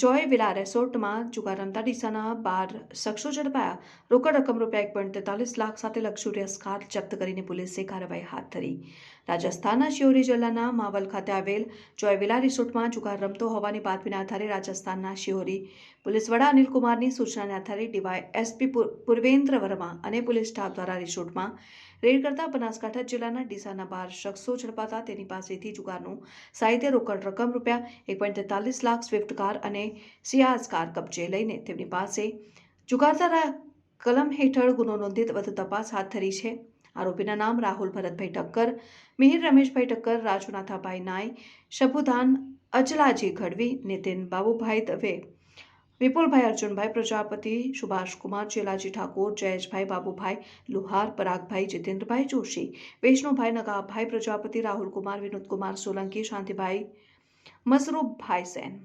જોય villa રેસોર્ટમાં જુગાર રમતા ડીસાના બાર શખ્સો ઝડપાયા. રોકડ રકમ રૂપિયા એક પોઈન્ટ તેતાલીસ લાખ સાથે લક્ઝુરિયસ કાર જપ્ત કરીને પોલીસે કાર્યવાહી હાથ ધરી. રાજસ્થાનના શિયોરી જિલ્લાના માવલ ખાતે આવેલ જોય વિલા રિસોર્ટમાં જુગાર રમતો હોવાની બાતમીના આધારે રાજસ્થાનના શિયોરી પોલીસ વડા અનિલ કુમારની સૂચનાને આધારે ડીવાય એસપી પૂર્વેન્દ્ર વર્મા અને પોલીસ સ્ટાફ દ્વારા રિસોર્ટમાં રેડ કરતા બનાસકાંઠા જિલ્લાના ડીસાના બાર શખ્સો ઝડપાતા. તેની પાસેથી જુગારનું સાહિત્ય રોકડ રકમ રૂપિયા એક પોઈન્ટ તેતાલીસ લાખ સ્વિફ્ટ કાર અને સિયાઝ કાર કબજે લઈને તેમની પાસે ચુકાદાના કલમ હેઠળ ગુનો નોંધી વધુ તપાસ હાથ ધરી છે. આરોપીના નામ રાહુલ ભરતભાઈ ઠક્કર મિહિર રમેશભાઈ ઠક્કર રાજુનાથાભાઈ નાય, શભુદાન અચલાજી ગઢવી નીતિન બાબુભાઈ દવે, વિપુલભાઈ અર્જુનભાઈ પ્રજાપતિ, સુભાષકુમાર ચેલાજી ઠાકોર, જયેશભાઈ બાબુભાઈ, લુહાર પરાગભાઈ જીતેન્દ્રભાઈ જોશી, વૈષ્ણુભાઈ નગાભાઈ પ્રજાપતિ, રાહુલકુમાર વિનોદકુમાર સોલંકી, શાંતિભાઈ મસરૂપભાઈ સેન.